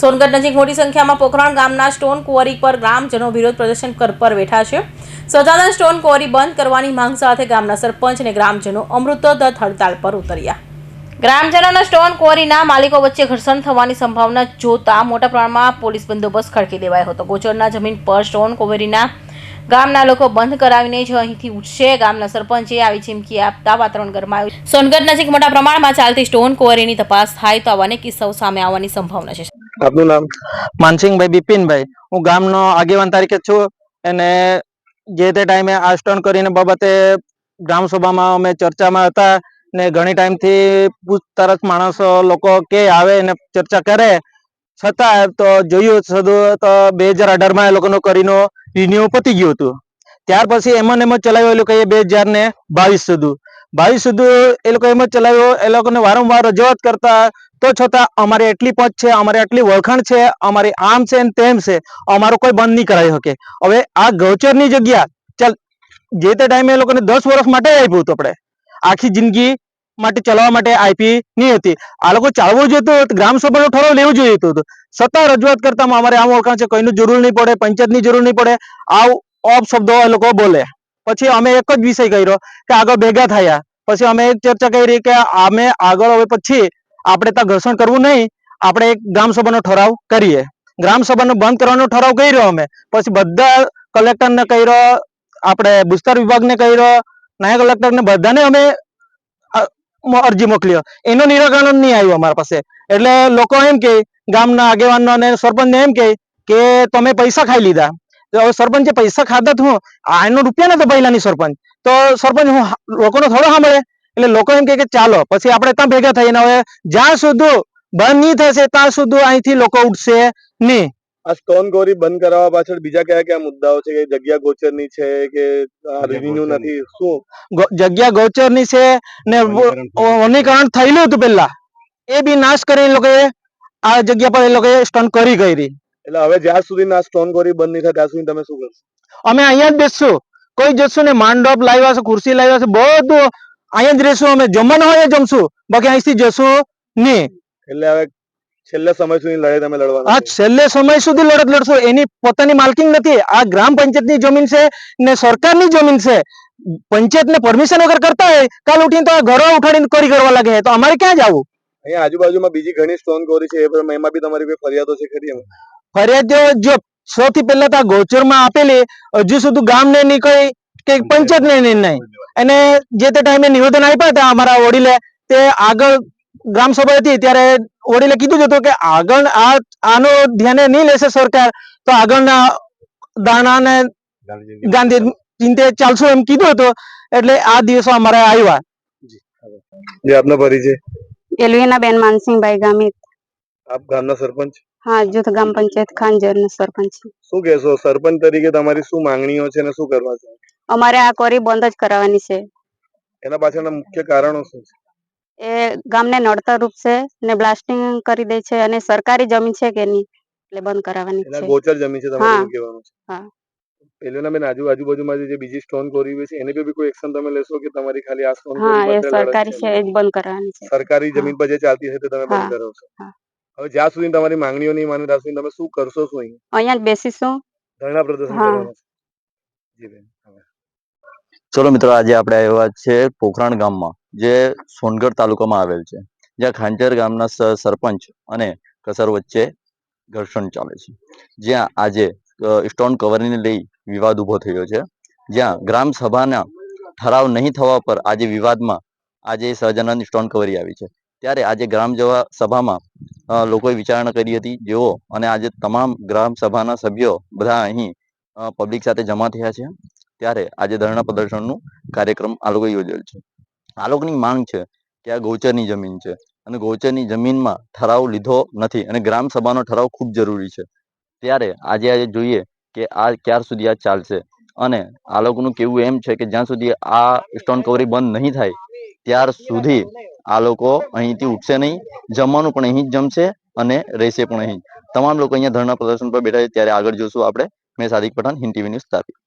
સોનગઢ નજીક મોટી સંખ્યામાં પોખરણ ગામના સ્ટોન કુંવરી પર ગ્રામજનો વિરોધ પ્રદર્શન પર બેઠા છે. સજાના સ્ટોન કુંવરી બંધ કરવાની માંગ સાથે ગામના સરપંચ અને ગ્રામજનો અમૃતોદત હડતાળ પર ઉતર્યા. ગ્રામજનોના સ્ટોન ક્વોરીના માલિકો વચ્ચે ઘર્ષણ થવાની સંભાવના જોતા મોટા પ્રમાણમાં પોલીસ બંદોબસ્ત ખડકી દેવાયો હતો. ગોચરના જમીન પર સ્ટોન ક્વોરીના ગામના લોકો બંધ કરાવીને જ અહીંથી ઉઠશે. ગામના સરપંચે આવી ચીમકી આપતા વાતાવરણ ગરમાયું. સોનગઢ નજીક મોટા પ્રમાણમાં ચાલતી સ્ટોન ક્વોરીની તપાસ થાય તો આવા કિસ્સાઓ સામે આવવાની સંભાવના છે. આપનું નામ? માનસિંહભાઈ, બિપિનભાઈ. હું ગામનો આગેવાન તરીકે છું અને જે તે ટાઈમે આ સ્ટોન કરીને બાબતે ગ્રામસભામાં અમે ચર્ચામાં હતા ને ઘણી ટાઈમથી પૂછતારછ માણસો લોકો કે આવે ને ચર્ચા કરે. છતાં તો જોયું સદું તો બે હજાર અઢારમાં એ લોકોનું કરીને રિન્યુ પતી ગયું હતું. ત્યાર પછી એમ એમ જ ચલાવ્યું, એ લોકોએ બે હજાર ને બાવીસ સુધી. બાવીસ સુધી એ લોકો એમ જ ચલાવ્યો. એ લોકોને વારંવાર રજૂઆત કરતા, તો છતાં અમારે એટલી પદ છે, અમારે આટલી વળખાણ છે, અમારી આમ છે ને તેમ છે, અમારો કોઈ બંધ નહીં કરાવી શકે. હવે આ ગૌચરની જગ્યા, ચાલ, જે તે ટાઈમે એ લોકોને દસ વર્ષ માટે આપ્યું હતું આપણે. આખી જિંદગી માટે ચલાવવા માટે આપી નહીં હતી. આ લોકો ચાલવું જોઈતું તો ગ્રામસભાનો ઠરાવ લેવું જોઈએ હતું. છતાં રજૂઆત કરતા અમારે આમ ઓળખાણ છે, કોઈનું જરૂર નહીં પડે, પંચાયતની જરૂર નહીં પડે. આવ ઓપ શબ્દો એ લોકો બોલે. પછી અમે એક જ વિષય કર્યો કે આગળ ભેગા થયા. પછી અમે એક ચર્ચા કરી કે અમે આગળ હવે પછી આપણે ત્યાં ઘર્ષણ કરવું નહીં, આપણે એક ગ્રામસભાનો ઠરાવ કરીએ. ગ્રામસભાનો બંધ કરવાનો ઠરાવ કર્યો અમે. પછી બધા કલેક્ટરને કર્યો, આપણે ભૂસ્તર વિભાગને કર્યો નાયક કલેક્ટરને બધાને અમે અરજી મોકલ્યો. એનું નિરાકરણ નહીં આવ્યું અમારા પાસે. એટલે લોકો એમ કે, ગામના આગેવાનો અને સરપંચને એમ કે તમે પૈસા ખાઈ લીધા. સરપંચે પૈસા ખાધા તો હું આ રૂપિયા નતો પહેલાની સરપંચ. તો સરપંચ હું લોકોનો થોડો સાંભળે. એટલે લોકો એમ કે ચાલો પછી આપણે ત્યાં ભેગા થઈને હવે જ્યાં સુધી બંધ નહીં થશે ત્યાં સુધી અહીંથી લોકો ઉઠશે નહીં. આ સ્ટોન ગોરી બંધ કરાવવા પાછળ બીજા કયા કયા મુદ્દાઓ છે કે જગ્યા ગોચરની છે કે રેવન્યુ નથી શું? જગ્યા ગોચરની છે ને વનીકરણ થયેલું હતું પેલા એ બી નાશ કરી એ લોકોએ આ જગ્યા પર એ લોકોએ સ્ટોન કરી કરી એટલે હવે જ્યાં સુધી ના સ્ટોન કોરી બંધ નહીં થાય ત્યાં સુધી તમે શું કરશો? અમે અહીંયા જ બેસશું. કોઈ જશું ને માંડપ લાવ્યા છે ખુરશી લાવ્યા છે બધું અહીંયા જ રહેશું અમે. જમવાનું હોય જમશું. બાકી અહીંથી જશું નહીં. એટલે હવે છેલ્લે સમય સુધી લડાઈ તમે લડવાના આ છેલ્લે સમય સુધી લડત લડશો. એની પોતાની માલકી નથી. આ ગ્રામ પંચાયતની જમીન છે ને સરકારની જમીન છે. પંચાયતને પરમિશન વગર કરતા હોય કાલ ઉઠીને તો ઘરો ઉઠાડીને કરી કરવા લાગે તો અમારે ક્યાં જવું? અહીંયા આજુબાજુમાં બીજી ઘણી સ્ટોન કોરી છે. એમાં બી તમારી કોઈ ફરિયાદો છે ખરી એમ ફરિયાદ જો સૌથી પહેલા તો આ ગોચરમાં આપેલી હજુ સુધી ગામને નહીં કોઈ કે પંચાયતને નહીં નહીં અને જે તે ટાઈમે નિવેદન આપ્યા હતા અમારા વડીલે તે આગળ ગ્રામ સભા હતી ત્યારે વડીલે કીધું હતું કે આગળ આ આનો ધ્યાને નહીં લેશે સરકાર તો આગળના દાણાને ગાંધી ચિંતે ચાલશું એમ કીધું હતું એટલે આ દિવસો અમારે આવ્યા. જે આપનો પરિચય. એલવીના બેન માનસિંહભાઈ ગામિત. આપ ગામના સરપંચ? હા જૂથ ગ્રામ પંચાયત ખાંજરના સરપંચ છે. શું કહેશો સરપંચ તરીકે તમારી શું માંગણીઓ છે અને શું કરવા છે અમારે આ કોરી બંધ જ કરાવવાની છે એના પાછળના મુખ્ય કારણો શું છે એ ગામને નડતરરૂપ છે ને બ્લાસ્ટિંગ કરી દે છે અને સરકારી જમીન છે કે નહીં એટલે બંધ કરાવવાની એના છે ગોચર જમીન છે તમારે હા. એવું કહેવાનું છે હા. પેલું બેન આજુ આજુબાજુમાં જે બીજી સ્ટોન કોરી હોય છે એને પર બી કોઈ એક્શન તમે લેશો કે તમારી ખાલી આ સ્ટોન હા એ સરકારી છે એ જ બંધ કરાવવાની છે સરકારી જમીન પર જે ચાલતી હશે તે તમે બંધ હા. છો હા. હવે જ્યાં સુધી તમારી માંગણીઓ નહીં માને ત્યાં સુધી તમે શું કરશો શું અહીં અહીંયા જ બેસીશું. ધરણા પ્રદર્શન હા. કરવાનું છે. જી બેન હવે. ચલો મિત્રો આજે આપણે આવ્યા છે પોખરણ ગામમાં જે સોનગઢ તાલુકામાં આવેલ છે. જ્યાં ખાંચર ગામના સ- સરપંચ અને કસર વચ્ચે ઘર્ષણ ચાલે છે. જ્યાં આજે અ, સ્ટોન કવરને લઈ વિવાદ ઊભો થયો છે. જ્યાં ગ્રામ સભાના ઠરાવ નહીં થવા પર આજે વિવાદમાં આજે સહજાનંદ સ્ટોન કવરી આવી છે. ત્યારે આજે ગ્રામ જવા સભામાં લોકોએ વિચારણા કરી હતી, જેઓ, અને આજે તમામ ગ્રામ સભાના સભ્યો બધા અહીં પબ્લિક સાથે જમા થયા છે. ત્યારે આજે ધરણા પ્રદર્શનનું કાર્યક્રમ આ લોકો યોજેલ છે. આ લોકોની માંગ છે કે આ ગૌચરની જમીન છે. અને ગૌચરની જમીનમાં ઠરાવ લીધો નથી અને ગ્રામ સભાનો ઠરાવ ખૂબ જરૂરી છે. ત્યારે આજે આજે જોઈએ કે આ ક્યાર સુધી આ ચાલશે. અને આ લોકોનું કેવું એમ છે કે જ્યાં સુધી આ સ્ટોન કવરી બંધ નહીં થાય, ત્યાર સુધી આ લોકો અહીંથી ઉઠશે નહીં, જમવાનું પણ અહીં જ જમશે અને રહેશે પણ અહીં. તમામ લોકો અહીંયા ધરણા પ્રદર્શન પર બેઠા છે, ત્યારે આગળ જોશું આપણે મેં સાદિક પઠાણ, હિન્દ ટીવી ન્યૂઝ તાપી.